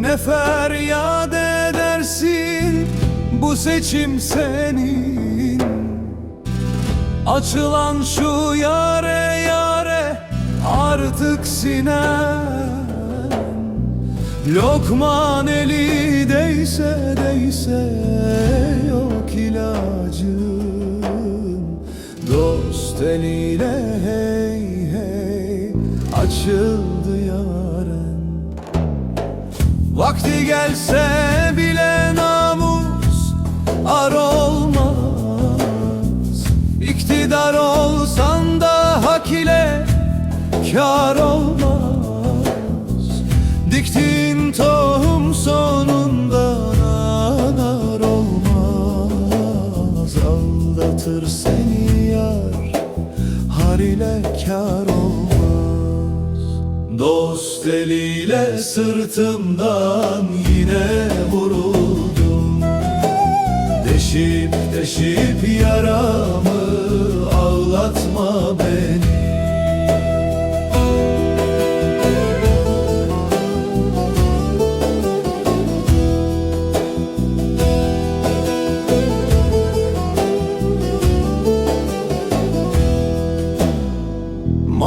Ne feryat edersin bu seçim senin? Açılan şu yare yare artık sinen. Lokman eli değse değse yok ilacın. Dost eliyle hey hey açıldı Vakti gelse bile namus ar olmaz. İktidar olsan da hak ile kar olmaz. Diktiğin tohum sonunda nar olmaz. Aldatır seni yar har ile kar olmaz Dost eliyle sırtımdan yine vuruldum. Deşip deşip yaramı ağlatma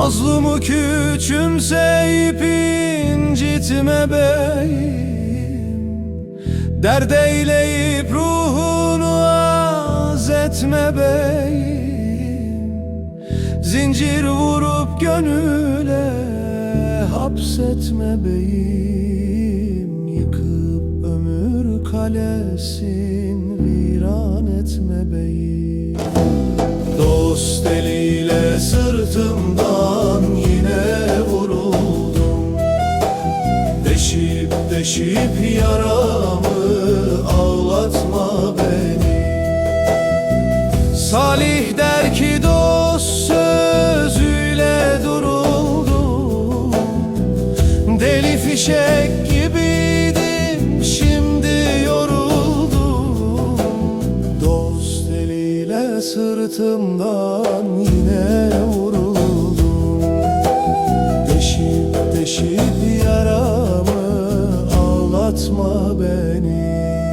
Mazlumu küçümseyip incitme beyim. Derd eyleyip ruhunu az etme beyim. Zincir vurup gönüle hapsetme beyim. Yıkıp ömür kalesin viran etme beyim. Dost eliyle sırtımdan yine vuruldum. Deşip deşip yaramı ağlatma beni. Salih der ki dost sözüyle duruldum. Deli fişek sırtımdan yine vuruldum. Deşip deşip yaramı ağlatma beni.